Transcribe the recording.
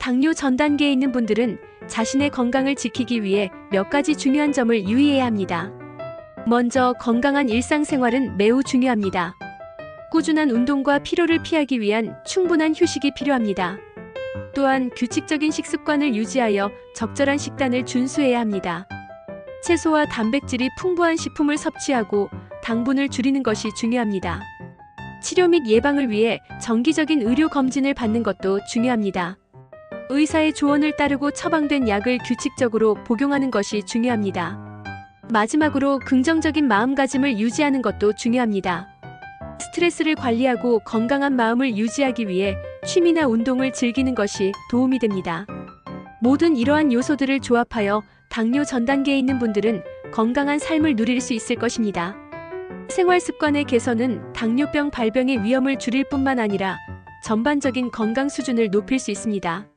당뇨 전 단계에 있는 분들은 자신의 건강을 지키기 위해 몇 가지 중요한 점을 유의해야 합니다. 먼저 건강한 일상생활은 매우 중요합니다. 꾸준한 운동과 피로를 피하기 위한 충분한 휴식이 필요합니다. 또한 규칙적인 식습관을 유지하여 적절한 식단을 준수해야 합니다. 채소와 단백질이 풍부한 식품을 섭취하고 당분을 줄이는 것이 중요합니다. 치료 및 예방을 위해 정기적인 의료 검진을 받는 것도 중요합니다. 의사의 조언을 따르고 처방된 약을 규칙적으로 복용하는 것이 중요합니다. 마지막으로 긍정적인 마음가짐을 유지하는 것도 중요합니다. 스트레스를 관리하고 건강한 마음을 유지하기 위해 취미나 운동을 즐기는 것이 도움이 됩니다. 모든 이러한 요소들을 조합하여 당뇨 전 단계에 있는 분들은 건강한 삶을 누릴 수 있을 것입니다. 생활 습관의 개선은 당뇨병 발병의 위험을 줄일 뿐만 아니라 전반적인 건강 수준을 높일 수 있습니다.